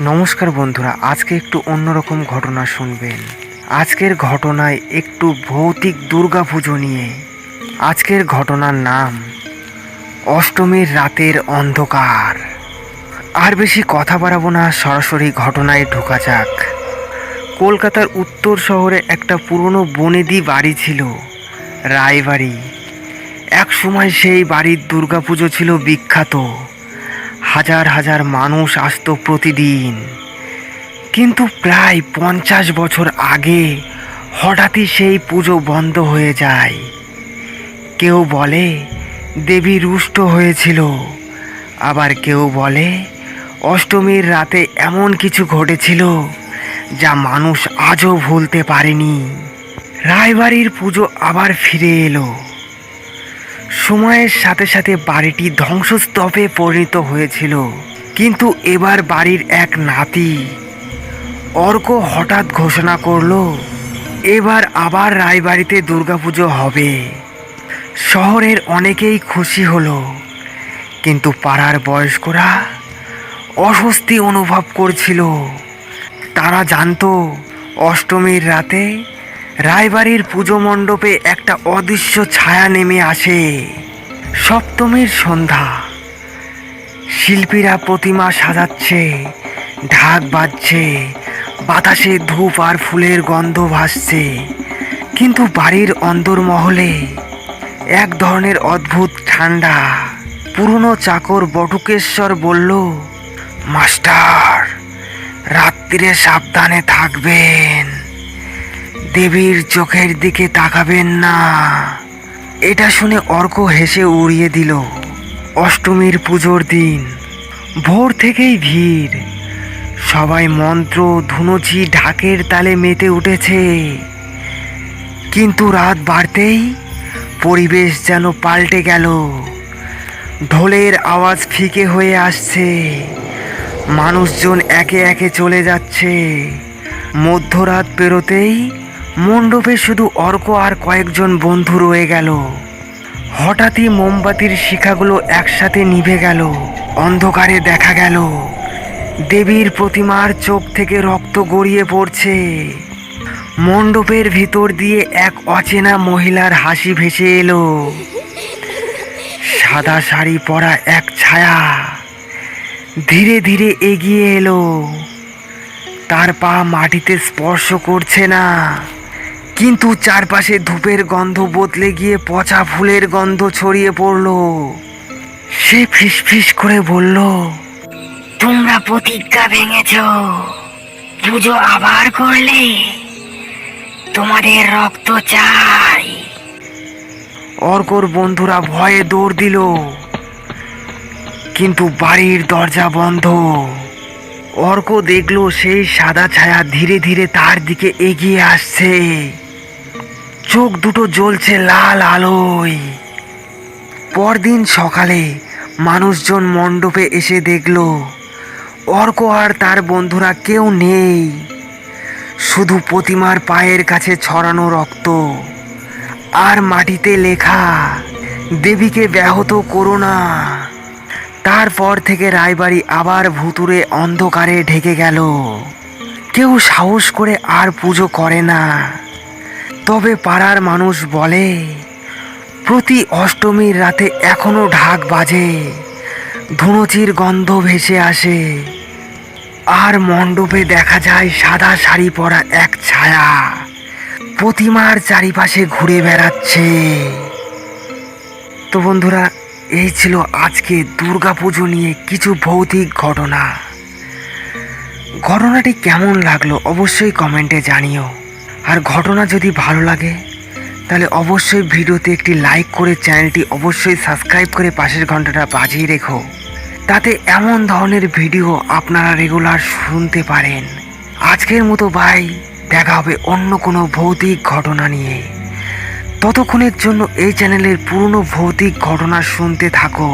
নমস্কার বন্ধুরা, আজকে একটু অন্যরকম ঘটনা শুনবেন। আজকের ঘটনায় একটু ভৌতিক দুর্গাপুজো নিয়ে। আজকের ঘটনার নাম, অষ্টমীর রাতের অন্ধকার। আর বেশি কথা বাড়াবো না, সরাসরি ঘটনায় ঢোকা যাক। কলকাতার উত্তর শহরে একটা পুরনো বনেদি বাড়ি ছিল, রায়বাড়ি। এক সময় সেই বাড়ির দুর্গাপুজো ছিল বিখ্যাত। হাজার হাজার মানুষ আসতো প্রতিদিন। কিন্তু প্রায় পঞ্চাশ বছর আগে হঠাৎই সেই পুজো বন্ধ হয়ে যায়। কেউ বলে, দেবী রুষ্ট হয়েছিল। আবার কেউ বলে, অষ্টমীর রাতে এমন কিছু ঘটেছিল যা মানুষ আজও ভুলতে পারেনি। রায়বাড়ির পুজো আবার ফিরে এলো। সময়ের সাথে সাথে বাড়িটি ধ্বংসস্তূপে পরিণত হয়েছিল। কিন্তু এবার বাড়ির এক নাতি অর্ক হঠাৎ ঘোষণা করল, এবার আবার রায়বাড়িতে দুর্গাপুজো হবে। শহরের অনেকেই খুশি হলো, কিন্তু পাড়ার বয়স্করা অস্বস্তি অনুভব করছিল। তারা জানতো অষ্টমীর রাতে রায়বাড়ির পুজো মণ্ডপে একটা অদৃশ্য ছায়া নেমে আসে। সপ্তমীর সন্ধ্যা। শিল্পীরা প্রতিমা সাজাচ্ছে, ঢাক বাজছে, বাতাসে ধূপ আর ফুলের গন্ধ ভাসছে। কিন্তু বাড়ির অন্দরমহলে এক ধরনের অদ্ভুত ঠান্ডা। পুরনো চাকর বটুকেশ্বর বলল, মাস্টার, রাত্রিরে সাবধানে থাকবেন। দেবীর চোখের দিকে তাকাবেন না। এটা শুনে অর্ক হেসে উড়িয়ে দিল। অষ্টমীর পুজোর দিন, ভোর থেকেই ভিড়। সবাই মন্ত্র ধুনুচি ঢাকের তালে মেতে উঠেছে। কিন্তু রাত বাড়তেই পরিবেশ যেন পাল্টে গেল। ঢোলের আওয়াজ ফিকে হয়ে আসছে। মানুষজন একে একে চলে যাচ্ছে। মধ্যরাত পেরোতেই মণ্ডপে শুধু অর্ক আর কয়েকজন বন্ধু রয়ে গেল। হঠাৎই মোমবাতির শিখাগুলো একসাথে নিভে গেল। অন্ধকারে দেখা গেল। দেবীর প্রতিমার চোখ থেকে রক্ত গড়িয়ে পড়ছে। মণ্ডপের ভিতর দিয়ে এক অচেনা মহিলার হাসি ভেসে এলো। সাদা শাড়ি পরা এক ছায়া ধীরে ধীরে এগিয়ে এলো। তার পা মাটিতে স্পর্শ করছে না। কিন্তু চারপাশে ধূপের গন্ধ বদলে গিয়ে পচা ফুলের গন্ধ ছড়িয়ে পড়ল। সে ফিসফিস করে বলল, তোমরা প্রতিজ্ঞা ভেঙেছ। পুজো আবার করলে তোমাদের রক্ত চাই। অর্কর বন্ধুরা ভয়ে দৌড় দিল। কিন্তু বাড়ির দরজা বন্ধ। অর্ক দেখল সেই সাদা ছায়া ধীরে ধীরে তার দিকে এগিয়ে আসছে। চোখ দুটো জ্বলছে লাল আলোয়। পরদিন সকালে মানুষজন মণ্ডপে এসে দেখল, অর্ক আর তার বন্ধুরা কেউ নেই। শুধু প্রতিমার পায়ের কাছে ছড়ানো রক্ত আর মাটিতে লেখা, দেবীকে ব্যাহত করো না। তারপর থেকে রায়বাড়ি আবার ভুতুরে অন্ধকারে ঢেকে গেল। কেউ সাহস করে আর পুজো করে না। তবে পাড়ার মানুষ বলে, প্রতি অষ্টমীর রাতে এখনও ঢাক বাজে, ধুনুচির গন্ধ ভেসে আসে। আর মণ্ডপে দেখা যায় সাদা শাড়ি পরা এক ছায়া, প্রতিমার চারিপাশে ঘুরে বেড়াচ্ছে। তো বন্ধুরা, এই ছিল আজকে দুর্গাপুজো নিয়ে কিছু ভৌতিক ঘটনা। ঘটনাটি কেমন লাগল অবশ্যই কমেন্টে জানিও। আর ঘটনা যদি ভালো লাগে, তাহলে অবশ্যই ভিডিওতে একটি লাইক করে চ্যানেলটি অবশ্যই সাবস্ক্রাইব করে পাশের ঘন্টাটা বাজিয়ে রেখো। তাতে এমন ধরনের ভিডিও আপনারা রেগুলার শুনতে পারেন। আজকের মতো ভাই দেখা হবে অন্য কোনো ভৌতিক ঘটনা নিয়ে। ততক্ষণের জন্য এই চ্যানেলের পুরনো ভৌতিক ঘটনা শুনতে থাকো।